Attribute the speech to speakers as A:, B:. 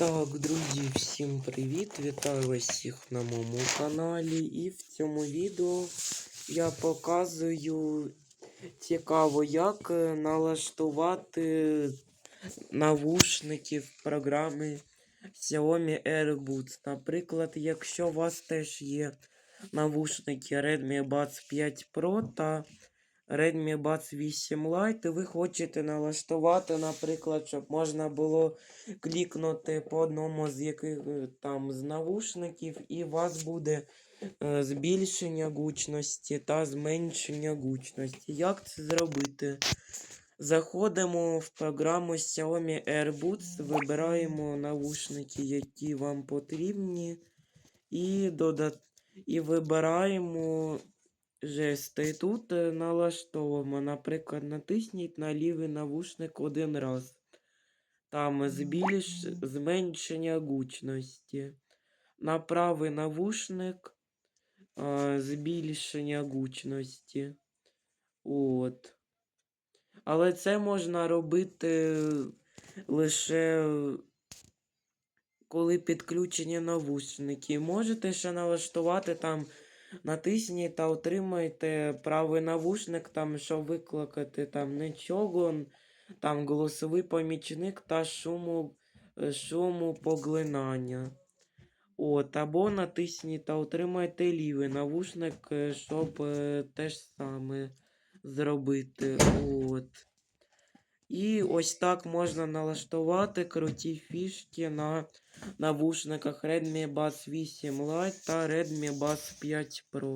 A: Так, друзі, всім привіт! Вітаю вас всіх на моєму каналі. І в цьому відео я показую цікаво, як е, налаштувати навушники в програмі Xiaomi AirBuds. Наприклад, якщо у вас теж є навушники Redmi Buds 5 Pro та Redmi Buds 8 Lite, і ви хочете налаштувати, наприклад, щоб можна було клікнути по одному з яких е, там з навушників, і у вас буде е, збільшення гучності та зменшення гучності. Як це зробити? Заходимо в програму Xiaomi AirBuds, вибираємо навушники, які вам потрібні, і, дода... і вибираємо жести. І тут е, налаштовуємо, наприклад, натисніть на лівий навушник один раз. Там збільш... зменшення гучності. На правий навушник а, збільшення гучності. От. Але це можна робити лише коли підключені навушники. Можете ще налаштувати там, натисніть та отримайте правий навушник, там, щоб викликати там нічого, там голосовий помічник та шуму, е, шуму поглинання. От, або натисніть та отримайте лівий навушник, е, щоб е, те саме зробити. От. І ось так можна налаштувати круті фішки на навушниках Redmi Buds 8 Lite та Redmi Buds 5 Pro.